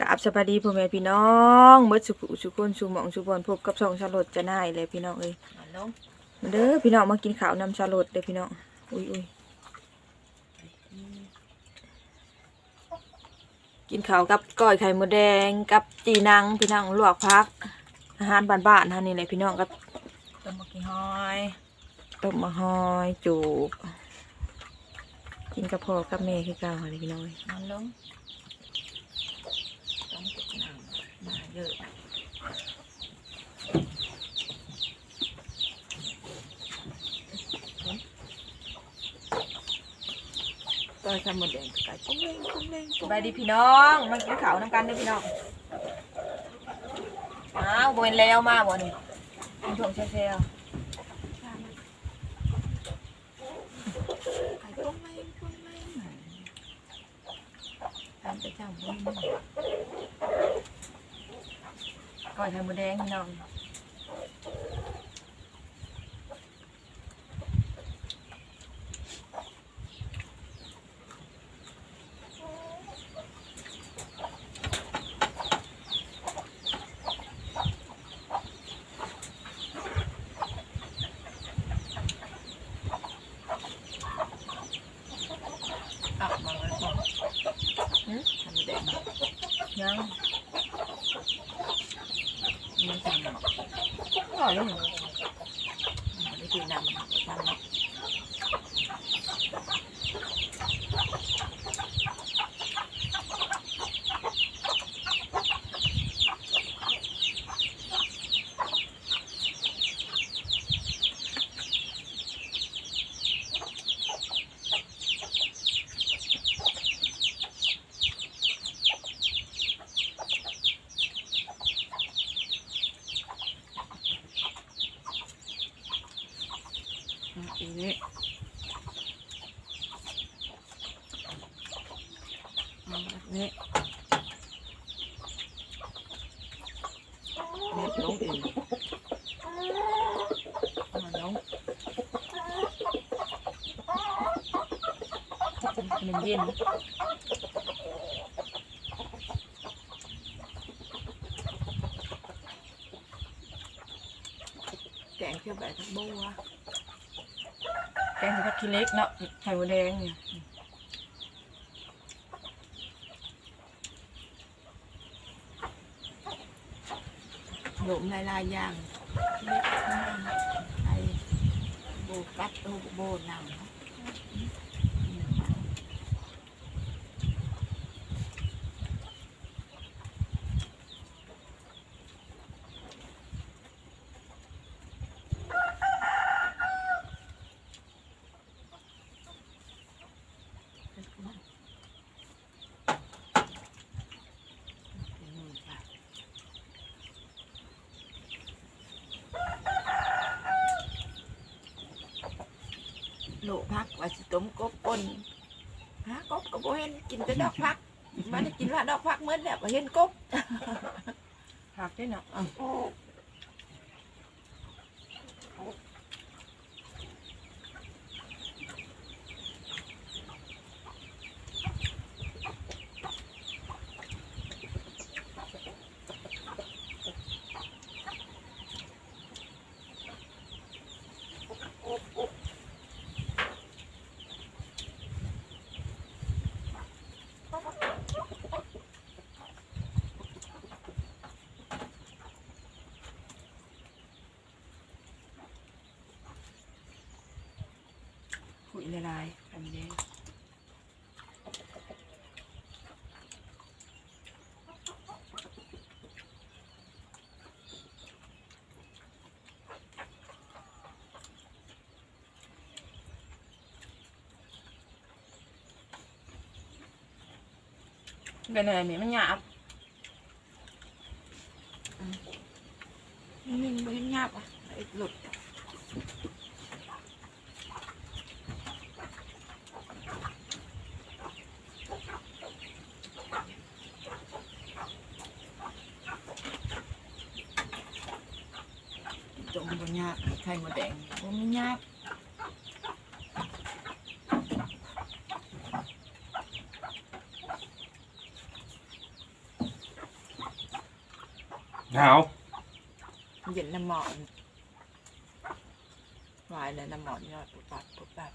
กราบสวัสดีพ่อแม่พี่น้องเมื่อสุขสุขคนสุหมองสุบอนพบกับสองชาลดจะน่ายเลยพี่น้องเอ้ยมาลงมาเด้อพี่น้องมากินข้าวนำชาลดเด้อพี่น้องอุ้ยอุ้ยกินข้าวกับก้อยไข่มดแดงกับจีนังพี่น้องลวกพัก อาหารบ้านๆเท่านี้เลยพี่น้องกับต้มมะกี้หอยต้มมะฮอยจูบกินกับพ่อกับแม่คือเก่าเลยพี่น้องเอ้ยมาลงต้องเก็บน้ำมา เยอะก็ทำหมดแดงไก่ปุ้งเล่งปุ้งเล่งสบายดีพี่น้องมากินข้าวน้ำกันเด้อพี่น้องอ้าวบนแล้วมาบ่นี่กินถ่วงเซลไก่ปุ้งเล่งปุ้งเล่งทำไปเจ้าบุญ ก่อยไข่มดแดงพี่น้อง ตักมาแล้วก็ทำหมดแดง ยัง ไม่ทำหรอก อร่อยเลย ไม่ได้กินน้ำทำหรอก อีนี่นี่เน็ตลงเองมาลงมันเย็นแกงเขียวแบบทั้งบัวแก งผักขี้เล็กเนาะไข่มดแดงเนี่ยหลมลายลายอย่างเล็กน้ำไอ้โบกัดโบโบหนัง โลพักว่าสิต้มกบปนฮะกบก็บ่เห็นกินแต่ดอกพักมันได้กินว่าดอกพักเหมือนแล้วบ่เห็นกบ ผักด้วยเนาะขุย ละลายทำเด้เป็นอะไรเนี่ยมันหยาบนิ่งบ่ มันบ่ยากไข่มดแดงบ่มียากหนาวเย็นน้ำหมอนวายเลยน้ำหมอนยอดปุบปับปุบปับ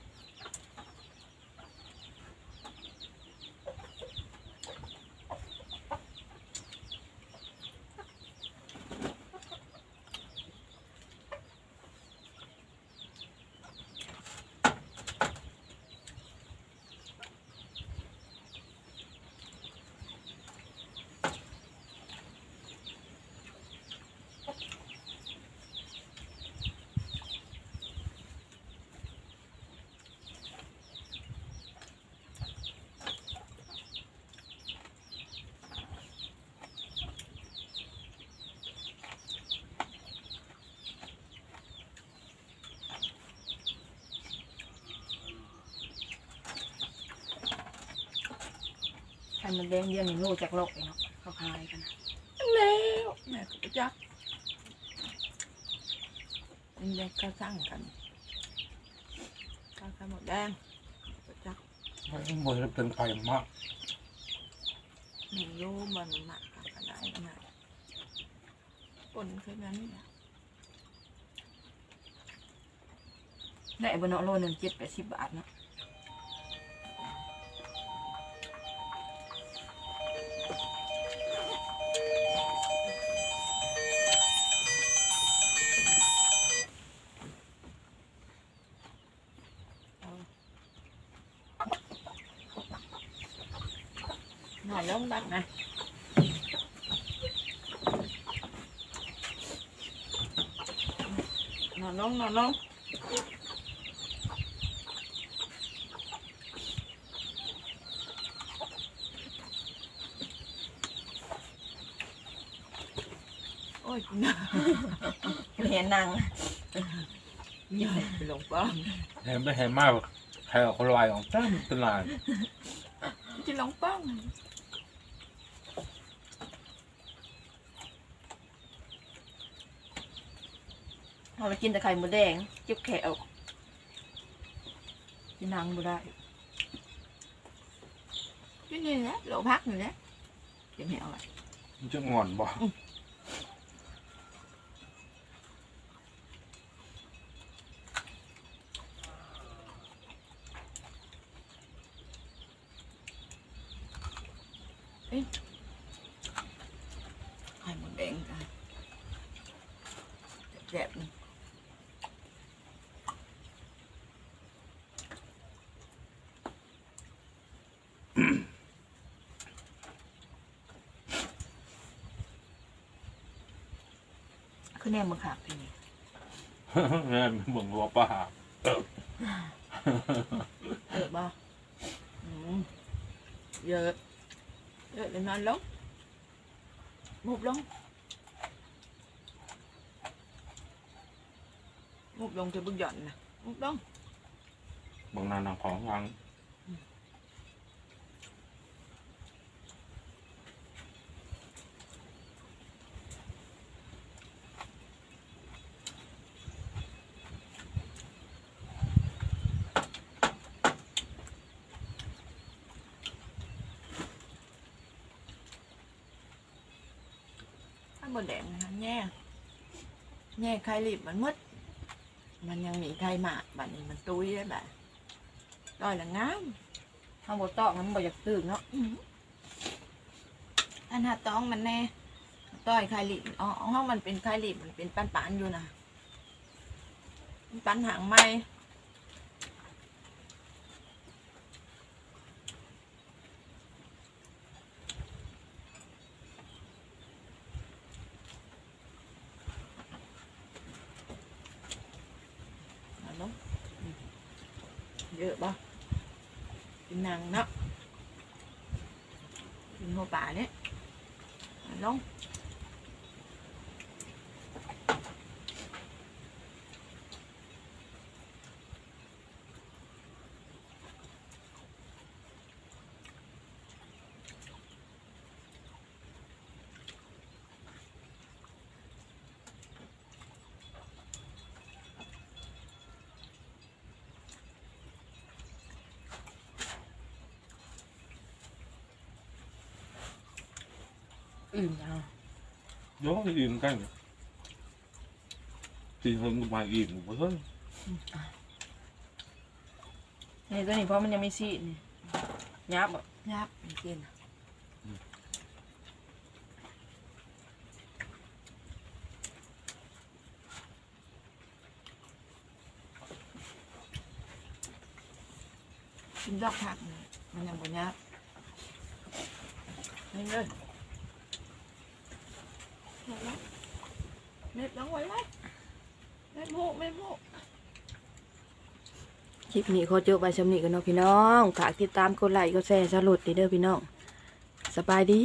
ไข่มดแดงเดียวนี่โลจากโลกเลยเนาะเขาขายกันนะแล้วแม่ก็ไปจักอันนี้ก็สร้างกันข้าวข้าวหมดแดงไปจักมันบ่ได้เป็นไฟมากหนึ่งโยมันหมักกันได้ขนาดปนแค่นั้นเนี่ยได้บนเนาะโลหนึ่งเจ็ดแปดสิบบาทเนาะ น่อยลงบักนะนอนลงนอนลงโอ้ยน่าเห็นนางใหญ่ไปลงป้อมเห็นไม่เห็นมากใครเอาคนลายของจ้ามตลาดจะลงป้อม เราไปกินแต่ไข่มดแดงเจ็บแขวกินนางบ่ได้ที่นี่แหละโลพักนี่แหละจะไม่เอาอะไรมันจะงอนบ่ไข่หมดแดงกันแสบๆ คือแนมมือขาดพี่นี่แม่นเบิ่งรัวป้าเออบ่อืมเยอะเยอะเลยนอนลงมุบลงมุบลงจะบึกหย่อนนะมุบลง เบิ่งนานางของยัง ถ้าหมดแดงนะแง่แง่ไข่รีบมันมืดมันยังมีไข่หมากบัดนี้มันตุ้ยได้แบบต้อยละงามทางบตอกมันบ่อยากตื่นเนาะอันหัดต้องมันแน่ต้อยไข่รีบอ๋อห้องมันเป็นไข่รีบมันเป็นปันปันๆอยู่นะปันหางไม้เอาลงอืมเยอะป่ะกินนางเนาะ มาป่าเนี่ย อืมเอาเดี๋ยวจะอิ่มกันสี่คนมาอิ่มหมดเลยในตัวนี้เพราะมันยังไม่ซีดนยับยับเกินกินดอกผักมันยังบ่ยับนี่เลย เม็ดน้องไว้ไหมเม็ดโมกเม็ดโมกคลิปนี้ขอจบไปชมนี้กันเนาะพี่น้อง ฝากติดตามกดไลค์กดแชร์สรุปดีเด้อพี่น้อง สบายดี